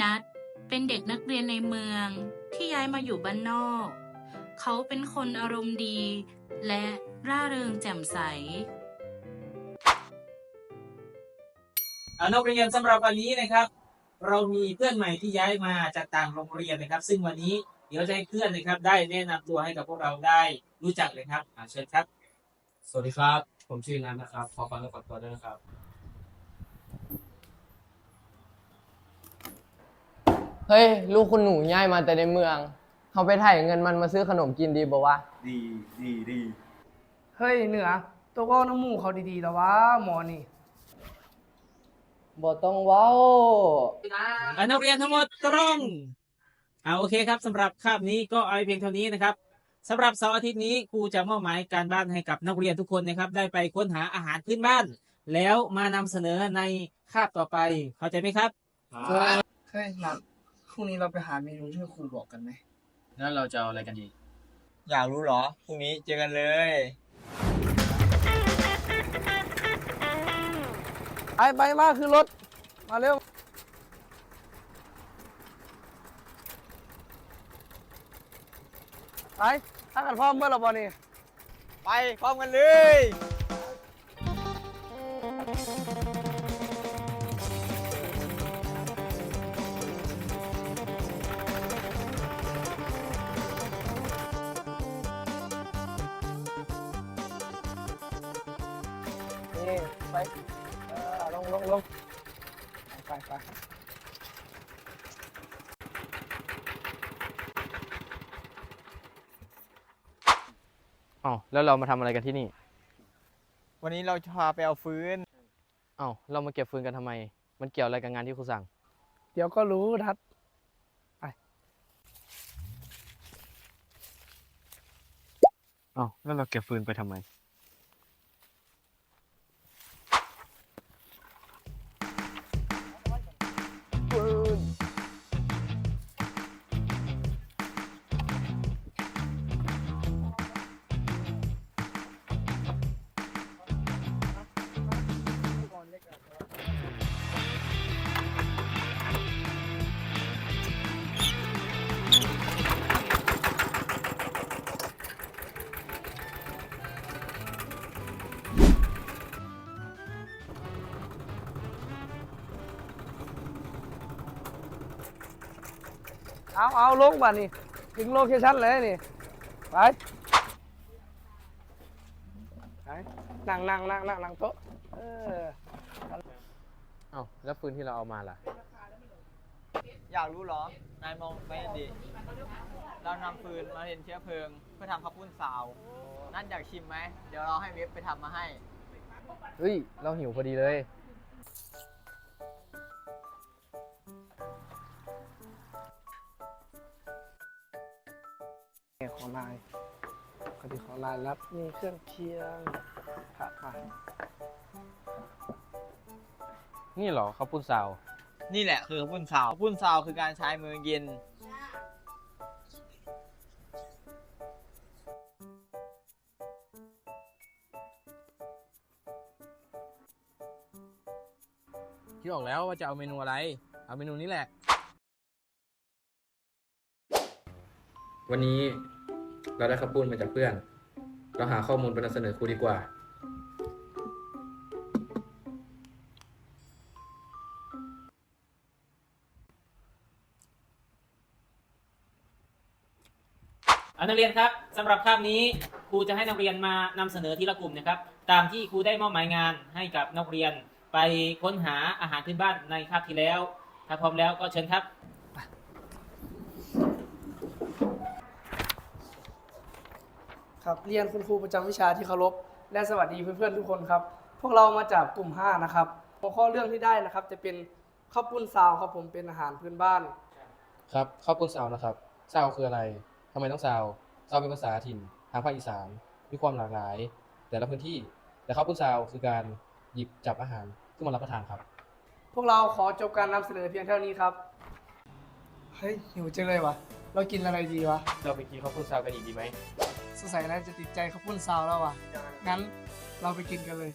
นัดเป็นเด็กนักเรียนในเมืองที่ย้ายมาอยู่บ้านนอก เขาเป็นคนอารมณ์ดี และร่าเริงแจ่มใสอ่านักเรียนสำหรับวันนี้นะครับ เรามีเพื่อนใหม่ที่ย้ายมาจากต่างโรงเรียนนะครับ ซึ่งวันนี้เดี๋ยวจะให้เพื่อนนะครับ ได้แนะนำตัวให้กับพวกเราได้รู้จักเลยครับอ่าเชิญครับ สวัสดีครับ ผมชื่อนันนะครับ ขอฟังและฝากตัวด้วยนะครับ เฮ้ย ลูกคุณหนูย้ายมาแต่ในเมือง เขาไปถ่ายเงินมันมาซื้อขนมกินดีบ่วะ ดีดีดีเฮ้ยเหนือ ตัวก็น้ำมูกเขาดีๆแล้ววะหมอนี่ บ่ต้องเว้า อ่านักเรียนทั้งหมดตรงอ่าโอเคครับสำหรับคาบนี้ก็เอาไว้เพียงเท่านี้นะครับสำหรับเสาร์อาทิตย์นี้ครูจะมอบหมายการบ้านให้กับนักเรียนทุกคนนะครับ ได้ไปค้นหาอาหารพื้นบ้าน แล้วมานำเสนอในคาบต่อไป เข้าใจไหมครับ เฮ้ยนัดพ รุ่งนี้เราไปหาเมนูที่ครูบอกกันไหมแล้วเราจะเอาอะไรกันดี อยากรู้เหรอพรุ่งนี้เจอกันเลยไปไปมาคือรถ มาเร็ว ไปถ้ากันพร้อมเมื่อไหร่บอนี่ไปพร้อมกันเลย ไปเออลงลงลงไปไปอ้าวแล้วเรามาทำอะไรกันที่นี่วันนี้เราจะพาไปเอาฟื้น อ้าวเรามาเก็บฟืนกันทำไม มันเกี่ยวอะไรกับงานที่ครูสั่ง เดี๋ยวก็รู้นัดอ้าวแล้วเราเก็บฟืนไปทำไม เอาเอาลงบ้านนี่ถึงโลเคชั่นเลยนี่ ไปไปนั่งนั่งนั่งนั่งนั่งโต๊ะเอออ้าวแล้วฟืนที่เราเอามาล่ะ อยากรู้เหรอ นายมองไปดิเรานำฟืนมาเห็นเชื้อเพลิง เพื่อทำข้าวปุ้นสาว นั่นอยากชิมไหม เดี๋ยวเราให้เว็บไปทำมาให้ เฮ้ย เราหิวพอดีเลย นี่ของนายคดีของนายรับมีเครื่องเคียงผัดมานี่เหรอข้าวปุ้นซาวนี่แหละคือข้าวปุ้นสาวข้าวปุ้นสาวคือการใช้มือเย็น คิดออกแล้วว่าจะเอาเมนูอะไร เอาเมนูนี้แหละ วันนี้ เราได้ข้าวปุ้นมาจากเพื่อน เราหาข้อมูลไปนำเสนอครูดีกว่า อ่านักเรียนครับสำหรับคาบนี้ครูจะให้นักเรียนมานำเสนอทีละกลุ่มนะครับ ตามที่ครูได้มอบหมายงานให้กับนักเรียนไปค้นหาอาหารพื้นบ้านในคาบที่แล้ว ถ้าพร้อมแล้วก็เชิญครับ ครับเรียนคุณครูประจำวิชาที่เคารพและสวัสดีเพื่อนๆทุกคนครับ พวกเรามาจากกลุ่ม 5 นะครับหัวข้อเรื่องที่ได้นะครับ จะเป็นข้าวปุ้นซาวครับผมเป็นอาหารพื้นบ้าน ครับข้าวปุ้นซาวนะครับซาวคืออะไรทำไมต้องซาวซาวเป็นภาษาถิ่นทางภาคอีสานมีความหลากหลาย แต่ละพื้นที่แต่ข้าวปุ้นซาวคือการหยิบจับอาหารขึ้นมารับประทานครับ พวกเราขอจบการนำเสนอเพียงเท่านี้ครับ เฮ้ยหิวจังเลยวะเรากินอะไรดีวะ เราไปกินข้าวปุ้นซาวกันอีกดีไหม สงสัยน่าจะติดใจข้าวปุ้นซาวแล้ววะงั้นเราไปกินกันเลย